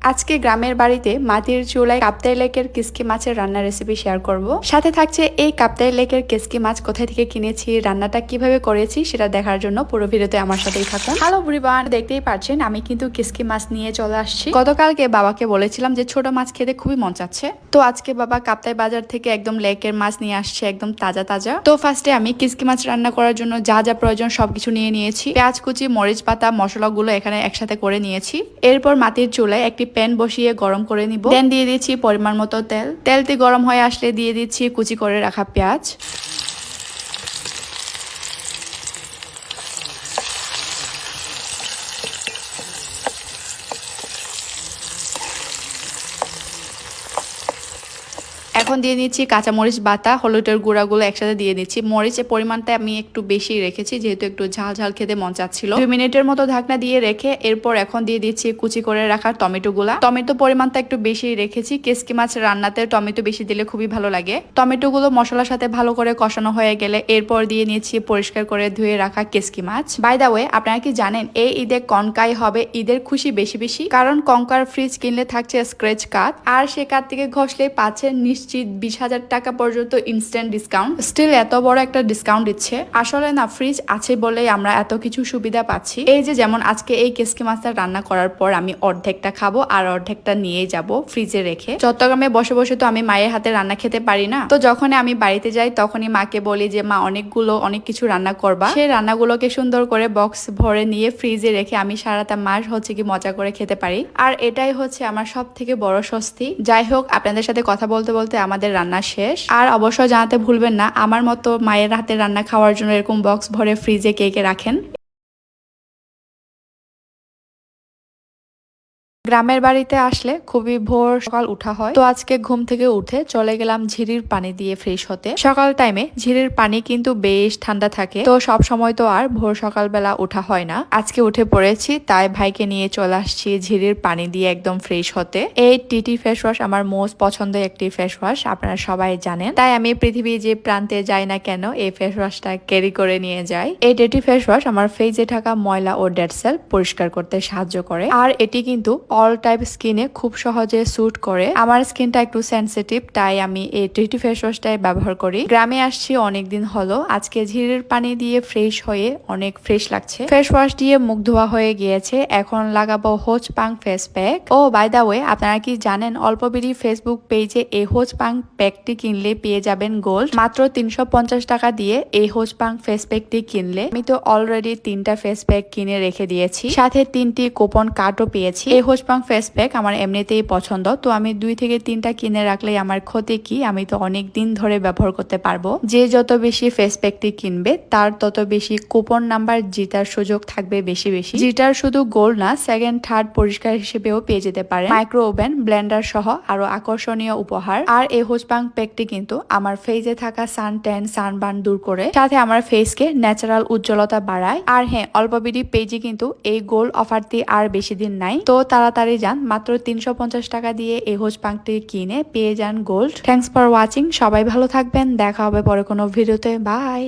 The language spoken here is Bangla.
আজকে গ্রামের বাড়িতে মাটির চুলায় কাপ্তাই লেকের কিসকি মাছের রান্নার রেসিপি শেয়ার করব। সাথে থাকছে এই কাপ্তাই লেকের কিসকি মাছ কোথায় থেকে কিনেছি, রান্নাটা কীভাবে করেছি সেটা দেখার জন্য পুরো ভিডিওতে আমার সাথেই থাকুন। হ্যালো বুড়িবান দেখতেই পাচ্ছেন আমি কিন্তু কিসকি মাছ নিয়ে চলে আসছি। গতকালকে বাবাকে বলেছিলাম যে ছোট মাছ খেতে খুবই মন চাচ্ছে। তো আজকে বাবা কাপ্তাই বাজার থেকে একদম লেকের মাছ নিয়ে আসছে, একদম তাজা তাজা। তো ফার্স্টে আমি কিসকি মাছ রান্না করার জন্য যা যা প্রয়োজন সবকিছু নিয়ে নিয়েছি। পেঁয়াজ কুচি, মরিচ পাতা, মশলাগুলো এখানে একসাথে করে নিয়েছি। এরপর মাটির চুলায় একটি প্যান বসিয়ে গরম করে নিব। দেন দিয়ে দিচ্ছি পরিমাণ মতো তেল। তেলটি গরম হয়ে আসলে দিয়ে দিচ্ছি কুচি করে রাখা পেঁয়াজ। এখন দিয়ে নিচ্ছি কাঁচামরিচ বাটা হলুদের গুঁড়াগুলো একসাথে দিয়ে দিচ্ছি মরিচের পরিমাণটা আমি একটু বেশি রেখেছি, যেহেতু একটু ঝাল ঝাল খেতে মন চাচ্ছিল। দুই মিনিটের মতো ঢাকনা দিয়ে রেখে এরপর এখন দিয়ে দিচ্ছি কুচি করে রাখা টমেটো গুলা টমেটো পরিমাণটা একটু বেশি রেখেছি, কেসকি মাছ রান্নাতে টমেটো বেশি দিলে খুবই ভালো লাগে। টমেটো গুলো মশলার সাথে ভালো করে কষানো হয়ে গেলে এরপর দিয়ে নিচ্ছি পরিষ্কার করে ধুয়ে রাখা কেসকি মাছ। বাই দা ওয়ে আপনারা কি জানেন, এই ঈদে কনকাই হবে ঈদের খুশি বেশি বেশি? কারণ কঙ্কার ফ্রিজ কিনলে থাকছে স্ক্রেচ কার্ড আর সে কার্ড থেকে ঘষলে পাচ্ছে নিশ্চিত বিশ হাজার টাকা পর্যন্ত ইনস্ট্যান্ট ডিসকাউন্ট স্টিল এত বড় একটা ডিসকাউন্ট দিচ্ছে। আসলে না ফ্রিজ আছে বলেই আমরা এত কিছু সুবিধা পাচ্ছি। এই যে যেমন আজকে এই কেসকি মাছটা রান্না করার পর আমি অর্ধেকটা খাব আর অর্ধেকটা নিয়ে যাব ফ্রিজে রেখে। চট্টগ্রামে বসে বসে তো আমি মায়ের হাতে রান্না খেতে পারি না। তো যখন আমি বাড়িতে যাই, তখনই মাকে বলি যে, মা, অনেকগুলো, অনেক কিছু রান্না করবা। সেই রান্নাগুলোকে সুন্দর করে বক্স ভরে নিয়ে ফ্রিজে রেখে আমি সারাটা মাস হচ্ছে কি মজা করে খেতে পারি। আর এটাই হচ্ছে আমার সব থেকে বড় স্বস্তি। যাই হোক, আপনাদের সাথে কথা বলতে বলতে আমাদের রান্না শেষ। আর অবশ্যই জানাতে ভুলবেন না, আমার মতো মায়ের হাতে রান্না খাওয়ার জন্য এরকম বক্স ভরে ফ্রিজে কে কে রাখেন? গ্রামের বাড়িতে আসলে খুবই ভোর সকাল উঠা হয়। তো আজকে ঘুম থেকে উঠে চলে গেলাম ঝিরির পানি দিয়ে ফ্রেশ হতে। সকাল টাইমে ঝিরির পানি কিন্তু বেশ ঠান্ডা থাকে। তো সব সময় তো আর ভোর সকালবেলা উঠা হয় না। আজকে উঠে পড়েছি, তাই ভাইকে নিয়ে চলে আসছি ঝিরির পানি দিয়ে একদম ফ্রেশ হতে। এই টিটি ফেস ওয়াশ আমার মোস্ট পছন্দের একটি ফেস ওয়াশ আপনারা সবাই জানেন। তাই আমি পৃথিবীর যে প্রান্তে যাই না কেন, এই ফেস ওয়াশটা ক্যারি করে নিয়ে যাই। এই টিটি ফেস ওয়াশ আমার ফেজে থাকা ময়লা ও ডেড সেল পরিষ্কার করতে সাহায্য করে। আর এটি কিন্তু অল টাইপ স্কিনে খুব সহজে স্যুট করে। আমার স্কিনটা একটু সেন্সিটিভ তাই আমি এই টিটি ফেস ওয়াশটাই ব্যবহার করি। গ্রামে আসছি, অনেকদিন হলো। আজকে ঝিরের পানি দিয়ে ফ্রেশ হয়ে অনেক ফ্রেশ লাগছে। ফেস ওয়াশ দিয়ে মুখ ধোয়া হয়ে গিয়েছে। এখন লাগাবো হোচ পাং ফেস প্যাক ও বাই দা ওয়ে আপনারা কি জানেন, অল্প বিডি ফেসবুক পেজে এই হোচ পাং প্যাকটি কিনলে পেয়ে যাবেন গোল্ড মাত্র তিনশো পঞ্চাশ টাকা দিয়ে এই হোচ পাং ফেস প্যাকটি কিনলে আমি তো অলরেডি তিনটা ফেস প্যাক কিনে রেখে দিয়েছি। সাথে তিনটি কুপন কার্ডও পেয়েছি। এই হোচ পাং ফেস প্যাক আমার এমনিতেই পছন্দ। তো আমি দুই থেকে তিনটা কিনে রাখলেই আমার ক্ষতি কি? আমি তো অনেক দিন ধরে ব্যবহার করতে পারব। যে যত বেশি ফেস প্যাকটি কিনবে, তার তত বেশি কুপন নাম্বার জিতার সুযোগ থাকবে বেশি বেশি। জিটার শুধু গোল না সেকেন্ড থার্ড পরিষ্কার হিসেবেও পেয়ে যেতে পারে। মাইক্রো ওভেন ব্লেন্ডার সহ আরও আকর্ষণীয় উপহার। আর এই হোসপাং প্যাকটি কিন্তু আমার ফেজে থাকা সান ট্যান সানবার্ন দূর করে, সাথে আমার ফেসকে ন্যাচারাল উজ্জ্বলতা বাড়ায়। আর হ্যাঁ অল্প বিডি পেজে কিন্তু এই গোল অফারটি আর বেশি দিন নাই। তো তাড়াতাড়ি যান। মাত্র তিনশো পঞ্চাশ টাকা দিয়ে এই হোজ পাংটি কিনে পেয়ে যান গোল্ড। থ্যাংকস ফর ওয়াচিং সবাই ভালো থাকবেন। দেখা হবে পরে কোনো ভিডিওতে। বাই